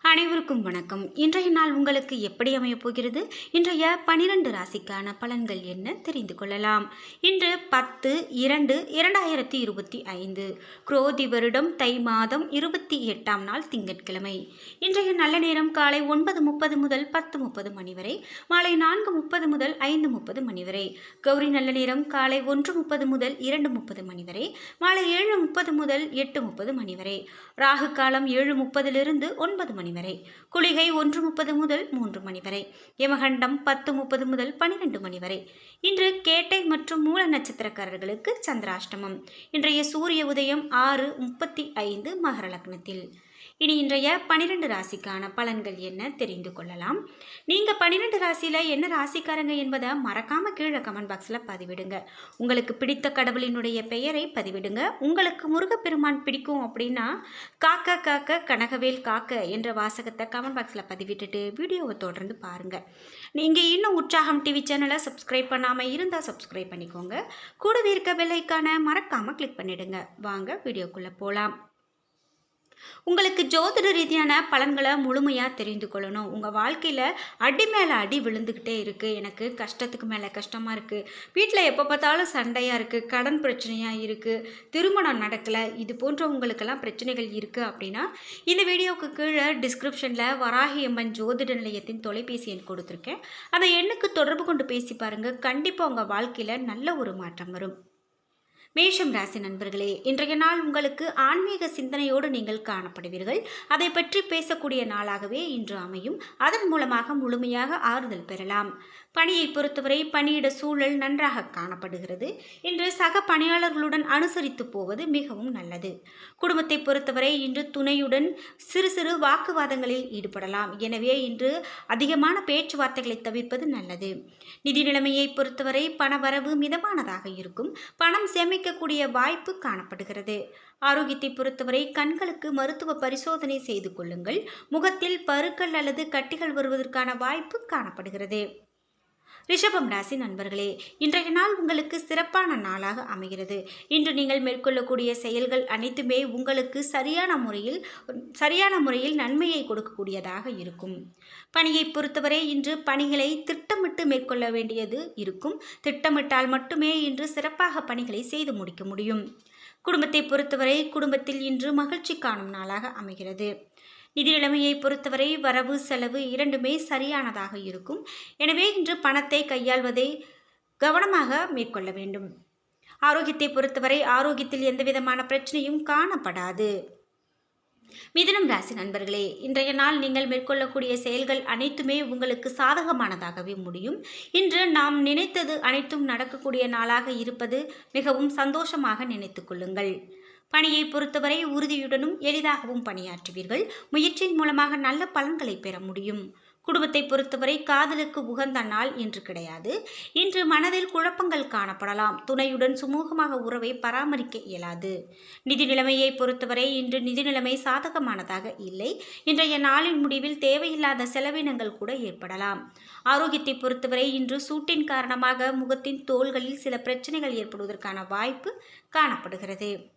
அனைவருக்கும் வணக்கம். இன்றைய நாள் உங்களுக்கு எப்படி அமையப் போகிறது? இன்றைய பனிரெண்டு ராசிக்கான பலன்கள் என்ன தெரிந்து கொள்ளலாம். இன்று பத்து இரண்டு இரண்டாயிரத்தி இருபத்தி ஐந்து. குரோதி வருடம் தை மாதம் இருபத்தி எட்டாம் நாள் திங்கட்கிழமை. இன்றைய நல்ல நேரம் காலை ஒன்பது முப்பது முதல் பத்து முப்பது மணி வரை மாலை நான்கு முப்பது முதல் ஐந்து முப்பது மணி வரை. கௌரி நல்ல நேரம் காலை ஒன்று முப்பது முதல் இரண்டு முப்பது மணி வரை மாலை ஏழு முப்பது முதல் எட்டு முப்பது மணி வரை. ராகு காலம் ஏழு முப்பதிலிருந்து ஒன்பது மணி வரை. குளிகை ஒன்று முப்பது முதல் மூன்று மணி வரை. யமகண்டம் பத்து முப்பது முதல் பனிரெண்டு மணி வரை. இன்று கேட்டை மற்றும் மூல நட்சத்திரக்காரர்களுக்கு சந்திராஷ்டமம். இன்றைய சூரிய உதயம் ஆறு முப்பத்தி ஐந்து மகர லக்னத்தில். இனி இன்றைய பனிரெண்டு ராசிக்கான பலன்கள் என்ன தெரிந்து கொள்ளலாம். நீங்கள் பன்னிரெண்டு ராசியில் என்ன ராசிக்காரங்க என்பதை மறக்காமல் கீழே கமெண்ட் பாக்ஸில் பதிவிடுங்க. உங்களுக்கு பிடித்த கடவுளினுடைய பெயரை பதிவிடுங்க. உங்களுக்கு முருகப்பெருமான் பிடிக்கும் அப்படின்னா காக்க காக்க கனகவேல் காக்க என்ற வாசகத்தை கமெண்ட் பாக்ஸில் பதிவிட்டுட்டு வீடியோவை தொடர்ந்து பாருங்கள் நீங்கள் இன்னும் உற்சாகம் டிவி சேனலை சப்ஸ்கிரைப் பண்ணாமல் இருந்தால் சப்ஸ்கிரைப் பண்ணிக்கோங்க. கூடவே இருக்க பெல்லைக்கான மறக்காமல் கிளிக் பண்ணிடுங்க. வாங்க வீடியோக்குள்ளே போகலாம் உங்களுக்கு ஜோதிட ரீதியான பலன்களை முழுமையாக தெரிந்து கொள்ளணும். உங்கள் வாழ்க்கையில் அடி மேலே அடி விழுந்துக்கிட்டே இருக்குது எனக்கு கஷ்டத்துக்கு மேலே கஷ்டமாக இருக்குது வீட்டில் எப்போ பார்த்தாலும் சண்டையாக இருக்குது கடன் பிரச்சனையாக இருக்குது திருமணம் நடக்கலை. இது போன்ற உங்களுக்கெல்லாம் பிரச்சனைகள் இருக்குது அப்படின்னா இந்த வீடியோவுக்கு கீழே டிஸ்கிரிப்ஷனில் வராகி அம்மன் ஜோதிட நிலையத்தின் தொலைபேசி எண் கொடுத்துருக்கேன். அந்த எண்ணுக்கு தொடர்பு கொண்டு பேசி பாருங்கள் கண்டிப்பாக உங்கள் வாழ்க்கையில் நல்ல ஒரு மாற்றம் வரும். மேஷம் ராசி நண்பர்களே இன்றைய நாள் உங்களுக்கு ஆன்மீக சிந்தனையோடு நீங்கள் காணப்படுவீர்கள். அதை பற்றி பேசக்கூடிய நாளாகவே இன்று அமையும். அதன் மூலமாக முழுமையாக ஆறுதல் பெறலாம். பணியை பொறுத்தவரை பணியிட சூழல் நன்றாக காணப்படுகிறது. இன்று சக பணியாளர்களுடன் அனுசரித்து போவது மிகவும் நல்லது. குடும்பத்தை பொறுத்தவரை இன்று துணையுடன் சிறு சிறு வாக்குவாதங்களில் ஈடுபடலாம். எனவே இன்று அதிகமான பேச்சுவார்த்தைகளை தவிர்ப்பது நல்லது. நிதி நிலைமையை பொறுத்தவரை பணவரவு மிதமானதாக இருக்கும். பணம் சேமிக்கக்கூடிய வாய்ப்பு காணப்படுகிறது. ஆரோக்கியத்தை பொறுத்தவரை கண்களுக்கு மருத்துவ பரிசோதனை செய்து கொள்ளுங்கள். முகத்தில் பருக்கள் அல்லது கட்டிகள் வருவதற்கான வாய்ப்பு காணப்படுகிறது. ரிஷபம் ராசி நண்பர்களே இன்றைய நாள் உங்களுக்கு சிறப்பான நாளாக அமைகிறது. இன்று நீங்கள் மேற்கொள்ளக்கூடிய செயல்கள் அனைத்துமே உங்களுக்கு சரியான முறையில் சரியான முறையில் நன்மையை கொடுக்கக்கூடியதாக இருக்கும். பணியை பொறுத்தவரை இன்று பணிகளை திட்டமிட்டு மேற்கொள்ள வேண்டியது இருக்கும். திட்டமிட்டால் மட்டுமே இன்று சிறப்பாக பணிகளை செய்து முடிக்க முடியும். குடும்பத்தை பொறுத்தவரை குடும்பத்தில் இன்று மகிழ்ச்சி காணும் நாளாக அமைகிறது. நிதி நிலைமையை பொறுத்தவரை வரவு செலவு இரண்டுமே சரியானதாக இருக்கும். எனவே இன்று பணத்தை கையாள்வதை கவனமாக மேற்கொள்ள வேண்டும். ஆரோக்கியத்தை பொறுத்தவரை ஆரோக்கியத்தில் எந்தவிதமான பிரச்சனையும் காணப்படாது. மிதுனம் ராசி நண்பர்களே இன்றைய நாள் நீங்கள் மேற்கொள்ளக்கூடிய செயல்கள் அனைத்துமே உங்களுக்கு சாதகமானதாகவே முடியும். இன்று நாம் நினைத்தது அனைத்தும் நடக்கக்கூடிய நாளாக இருப்பது மிகவும் சந்தோஷமாக நினைத்து கொள்ளுங்கள். பணியை பொறுத்தவரை உறுதியுடனும் எளிதாகவும் பணியாற்றுவீர்கள். முயற்சியின் மூலமாக நல்ல பலன்களை பெற முடியும். குடும்பத்தை பொறுத்தவரை காதலுக்கு உகந்த நாள் இன்று கிடையாது. இன்று மனதில் குழப்பங்கள் காணப்படலாம். துணையுடன் சுமூகமாக உறவை பராமரிக்க இயலாது. நிதி நிலைமையை பொறுத்தவரை இன்று நிதி நிலைமை சாதகமானதாக இல்லை. இன்றைய நாளின் முடிவில் தேவையில்லாத செலவினங்கள் கூட ஏற்படலாம். ஆரோக்கியத்தை பொறுத்தவரை இன்று சூட்டின் காரணமாக முகத்தின் தோள்களில் சில பிரச்சனைகள் ஏற்படுவதற்கான வாய்ப்பு காணப்படுகிறது.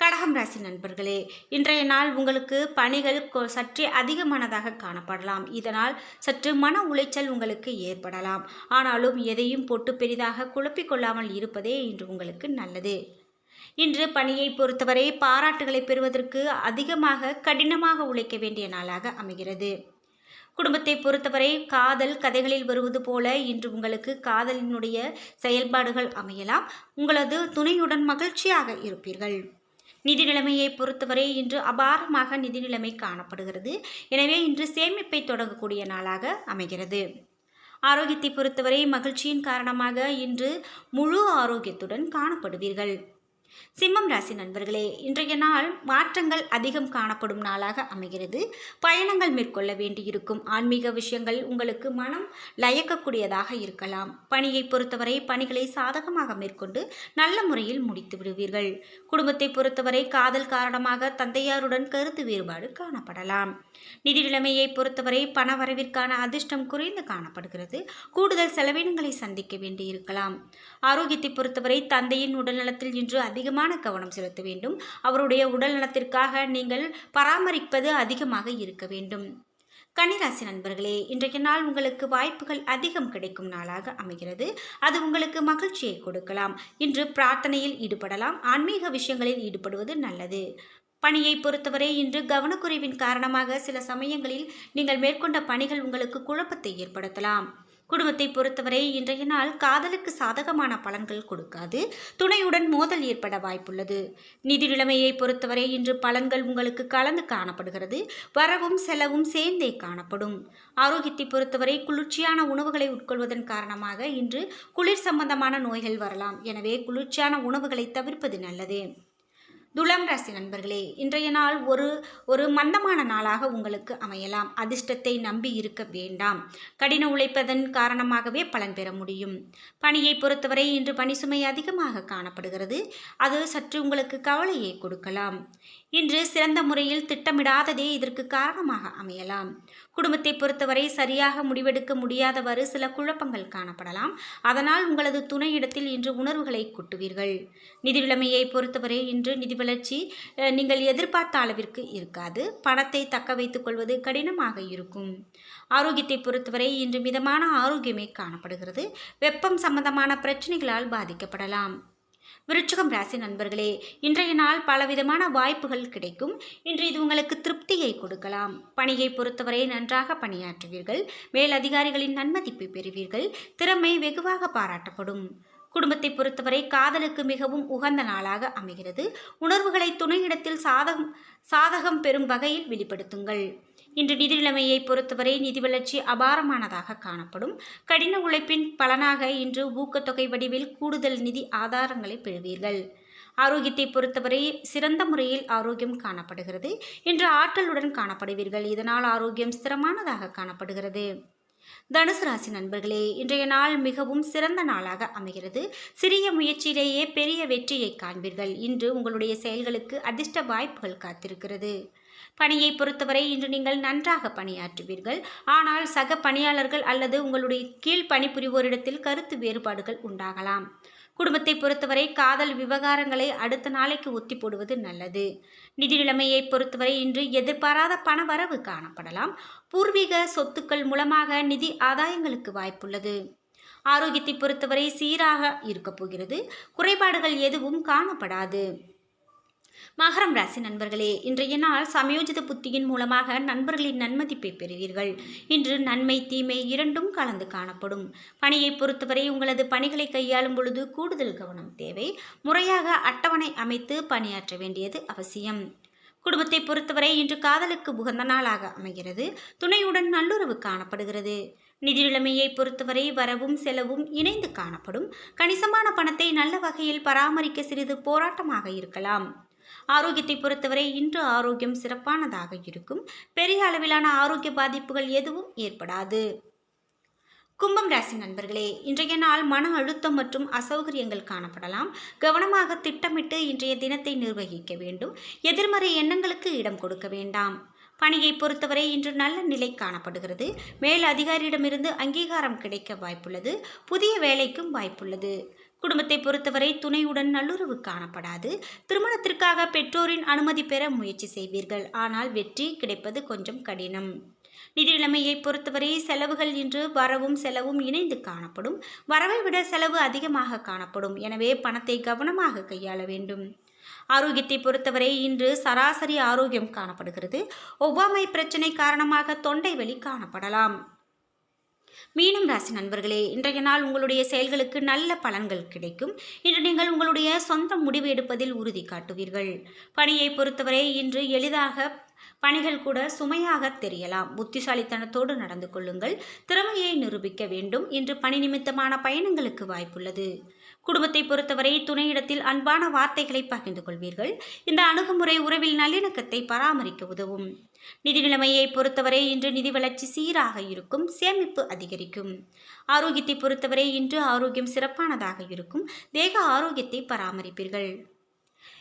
கடகம் ராசி நண்பர்களே இன்றைய நாள் உங்களுக்கு பணிகள் சற்றே அதிகமானதாக காணப்படலாம். இதனால் சற்று மன உளைச்சல் உங்களுக்கு ஏற்படலாம். ஆனாலும் எதையும் போட்டு பெரிதாக குழப்பிக்கொள்ளாமல் இருப்பதே இன்று உங்களுக்கு நல்லது. இன்று பணியை பொறுத்தவரை பாராட்டுகளை பெறுவதற்கு அதிகமாக கடினமாக உழைக்க வேண்டிய நாளாக அமைகிறது. குடும்பத்தை பொறுத்தவரை காதல் கதைகளில் வருவது போல இன்று உங்களுக்கு காதலினுடைய செயல்பாடுகள் அமையலாம். உங்களது துணையுடன் மகிழ்ச்சியாக இருப்பீர்கள். நிதி நிலைமையை பொறுத்தவரை இன்று அபாரமாக நிதி நிலைமை காணப்படுகிறது. எனவே இன்று சேமிப்பை தொடங்கக்கூடிய நாளாக அமைகிறது. ஆரோக்கியத்தை பொறுத்தவரை மகிழ்ச்சியின் காரணமாக இன்று முழு ஆரோக்கியத்துடன் காணப்படுவீர்கள். சிம்மம் ராசி நண்பர்களே இன்றைய நாள் மாற்றங்கள் அதிகம் காணப்படும் நாளாக அமைகிறது. பயணங்கள் மேற்கொள்ள வேண்டியிருக்கும். ஆன்மீக விஷயங்கள் உங்களுக்கு மனம் லயக்கக்கூடியதாக இருக்கலாம். பணியை பொறுத்தவரை பணிகளை சாதகமாக மேற்கொண்டு நல்ல முறையில் முடித்து விடுவீர்கள். குடும்பத்தை பொறுத்தவரை காதல் காரணமாக தந்தையாருடன் கருத்து வேறுபாடு காணப்படலாம். நிதி நிலைமையை பொறுத்தவரை பண வரவிற்கான அதிர்ஷ்டம் குறைந்து காணப்படுகிறது. கூடுதல் செலவினங்களை சந்திக்க வேண்டியிருக்கலாம். ஆரோக்கியத்தை பொறுத்தவரை தந்தையின் உடல்நலத்தில் இன்று அதிக அதிகமான கவனம் செலுத்த வேண்டும். அவருடைய உடல் நலத்திற்காக நீங்கள் பராமரிப்பது அதிகமாக இருக்க வேண்டும். கன்னிராசி நண்பர்களே இன்றைய நாள் உங்களுக்கு வாய்ப்புகள் அதிகம் கிடைக்கும் நாளாக அமைகிறது. அது உங்களுக்கு மகிழ்ச்சியை கொடுக்கலாம். இன்று பிரார்த்தனையில் ஈடுபடலாம். ஆன்மீக விஷயங்களில் ஈடுபடுவது நல்லது. பணியை பொறுத்தவரை இன்று கவனக்குறைவின் காரணமாக சில சமயங்களில் நீங்கள் மேற்கொண்ட பணிகள் உங்களுக்கு குழப்பத்தை ஏற்படுத்தலாம். குடும்பத்தை பொறுத்தவரை இன்றைய நாள் காதலுக்கு சாதகமான பலன்கள் கொடுக்காது. துணையுடன் மோதல் ஏற்பட வாய்ப்புள்ளது. நிதி நிலைமையை பொறுத்தவரை இன்று பலன்கள் உங்களுக்கு கலந்து காணப்படுகிறது. வரவும் செலவும் சேர்ந்தே காணப்படும். ஆரோக்கியத்தை பொறுத்தவரை குளிர்ச்சியான உணவுகளை உட்கொள்வதன் காரணமாக இன்று குளிர் சம்பந்தமான நோய்கள் வரலாம். எனவே குளிர்ச்சியான உணவுகளை தவிர்ப்பது நல்லது. துலாம் ராசி நண்பர்களே இன்றைய நாள் ஒரு ஒரு மந்தமான நாளாக உங்களுக்கு அமையலாம். அதிர்ஷ்டத்தை நம்பி இருக்க வேண்டாம். கடின உழைப்பதன் காரணமாகவே பலன் பெற முடியும். பணியை பொறுத்தவரை இன்று பணி சுமை அதிகமாக காணப்படுகிறது. அது சற்று உங்களுக்கு கவலையை கொடுக்கலாம். இன்று சிறந்த முறையில் திட்டமிடாததே இதற்கு காரணமாக அமையலாம். குடும்பத்தை பொறுத்தவரை சரியாக முடிவெடுக்க முடியாதவாறு சில குழப்பங்கள் காணப்படலாம். அதனால் உங்களது துணையிடத்தில் இன்று உணர்வுகளை கொட்டுவீர்கள். நிதி நிலைமையை பொறுத்தவரை இன்று நிதி வளர்ச்சி நீங்கள் எதிர்பார்த்த அளவிற்கு இருக்காது. பணத்தை தக்க வைத்துக் கொள்வது கடினமாக இருக்கும். ஆரோக்கியத்தை பொறுத்தவரை இன்று மிதமான ஆரோக்கியமே காணப்படுகிறது. வெப்பம் சம்பந்தமான பிரச்சனைகளால் பாதிக்கப்படலாம். விருச்சகம் ராசி நண்பர்களே இன்றைய நாள் பலவிதமான வாய்ப்புகள் கிடைக்கும். இன்று இது உங்களுக்கு திருப்தியை கொடுக்கலாம். பணியை பொறுத்தவரை நன்றாக பணியாற்றுவீர்கள். மேல் அதிகாரிகளின் நன்மதிப்பை பெறுவீர்கள். திறமை வெகுவாக பாராட்டப்படும். குடும்பத்தை பொறுத்தவரை காதலுக்கு மிகவும் உகந்த நாளாக அமைகிறது. உணர்வுகளை துணையிடத்தில் சாதகம் சாதகம் பெறும் வகையில் வெளிப்படுத்துங்கள். இன்று நிதி நிலைமையை பொறுத்தவரை நிதி வளர்ச்சி அபாரமானதாக காணப்படும். கடின உழைப்பின் பலனாக இன்று ஊக்கத்தொகை வடிவில் கூடுதல் நிதி ஆதாரங்களை பெறுவீர்கள். ஆரோக்கியத்தை பொறுத்தவரை சிறந்த முறையில் ஆரோக்கியம் காணப்படுகிறது. இன்று ஆற்றலுடன் காணப்படுவீர்கள். இதனால் ஆரோக்கியம் ஸ்திரமானதாக காணப்படுகிறது. தனுசு ராசி நண்பர்களே இன்றைய நாள் மிகவும் சிறந்த நாளாக அமைகிறது. சிறிய முயற்சியிலேயே பெரிய வெற்றியை காண்பீர்கள். இன்று உங்களுடைய செயல்களுக்கு அதிர்ஷ்ட வாய்ப்புகள் காத்திருக்கிறது. பணியை பொறுத்தவரை இன்று நீங்கள் நன்றாக பணியாற்றுவீர்கள். ஆனால் சக பணியாளர்கள் அல்லது உங்களுடைய கீழ் பணிபுரிவோரிடத்தில் கருத்து வேறுபாடுகள் உண்டாகலாம். குடும்பத்தை பொறுத்தவரை காதல் விவகாரங்களை அடுத்த நாளைக்கு ஒத்தி போடுவது நல்லது. நிதி நிலைமையை பொறுத்தவரை இன்று எதிர்பாராத பண வரவு காணப்படலாம். பூர்வீக சொத்துக்கள் மூலமாக நிதி ஆதாயங்களுக்கு வாய்ப்புள்ளது. ஆரோக்கியத்தை பொறுத்தவரை சீராக இருக்கப் போகிறது. குறைபாடுகள் எதுவும் காணப்படாது. மகரம் ராசி நண்பர்களே இன்றைய நாள் சமயோஜித புத்தியின் மூலமாக நண்பர்களின் நன்மதிப்பை பெறுவீர்கள். இன்று நன்மை தீமை இரண்டும் கலந்து காணப்படும். பணியை பொறுத்தவரை உங்களது பணிகளை கையாளும் பொழுது கூடுதல் கவனம் தேவை. முறையாக அட்டவணை அமைத்து பணியாற்ற வேண்டியது அவசியம். குடும்பத்தை பொறுத்தவரை இன்று காதலுக்கு உகந்த நாளாக அமைகிறது. துணையுடன் நல்லுறவு காணப்படுகிறது. நிதி நிலைமையை பொறுத்தவரை வரவும் செலவும் இணைந்து காணப்படும். கணிசமான பணத்தை நல்ல வகையில் பராமரிக்க சிறிது போராட்டமாக இருக்கலாம். ஆரோக்கியத்தை பொறுத்தவரை இன்று ஆரோக்கியம் சிறப்பானதாக இருக்கும். பெரிய அளவிலான ஆரோக்கிய பாதிப்புகள் எதுவும் ஏற்படாது. கும்பம் ராசி நண்பர்களே இன்றைய நாள் மன அழுத்தம் மற்றும் அசௌகரியங்கள் காணப்படலாம். கவனமாக திட்டமிட்டு இன்றைய தினத்தை நிர்வகிக்க வேண்டும். எதிர்மறை எண்ணங்களுக்கு இடம் கொடுக்க வேண்டாம். பணியை பொறுத்தவரை இன்று நல்ல நிலை காணப்படுகிறது. மேல் அதிகாரியிடமிருந்து அங்கீகாரம் கிடைக்க வாய்ப்புள்ளது. புதிய வேலைக்கும் வாய்ப்புள்ளது. குடும்பத்தை பொறுத்தவரை துணையுடன் நல்லுறவு காணப்படாது. திருமணத்திற்காக பெற்றோரின் அனுமதி பெற முயற்சி செய்வீர்கள். ஆனால் வெற்றி கிடைப்பது கொஞ்சம் கடினம். நிதிநிலைமையை பொறுத்தவரை செலவுகள் இன்று வரவும் செலவும் இணைந்து காணப்படும். வரவை விட செலவு அதிகமாக காணப்படும். எனவே பணத்தை கவனமாக கையாள வேண்டும். ஆரோக்கியத்தை பொறுத்தவரை இன்று சராசரி ஆரோக்கியம் காணப்படுகிறது. ஒவ்வாமை பிரச்சனை காரணமாக தொண்டை வலி காணப்படலாம். மீனம் ராசி நண்பர்களே இன்றைய நாள் உங்களுடைய செயல்களுக்கு நல்ல பலன்கள் கிடைக்கும். இன்று நீங்கள் உங்களுடைய சொந்த முடிவு எடுப்பதில் உறுதி காட்டுவீர்கள். பணியை பொறுத்தவரை இன்று எளிதாக பணிகள் கூட சுமையாக தெரியலாம். புத்திசாலித்தனத்தோடு நடந்து கொள்ளுங்கள். திறமையை நிரூபிக்க வேண்டும். இன்று பணி நிமித்தமான பயணங்களுக்கு வாய்ப்புள்ளது. குடும்பத்தை பொறுத்தவரை துணையிடத்தில் அன்பான வார்த்தைகளை பகிர்ந்து கொள்வீர்கள். இந்த அணுகுமுறை உறவில் நல்லிணக்கத்தை பராமரிக்க உதவும். நிதி நிலைமையை பொறுத்தவரை இன்று நிதி வளர்ச்சி சீராக இருக்கும் சேமிப்பு அதிகரிக்கும். ஆரோக்கியத்தை பொறுத்தவரை இன்று ஆரோக்கியம் சிறப்பானதாக இருக்கும். தேக ஆரோக்கியத்தை பராமரிப்பீர்கள்.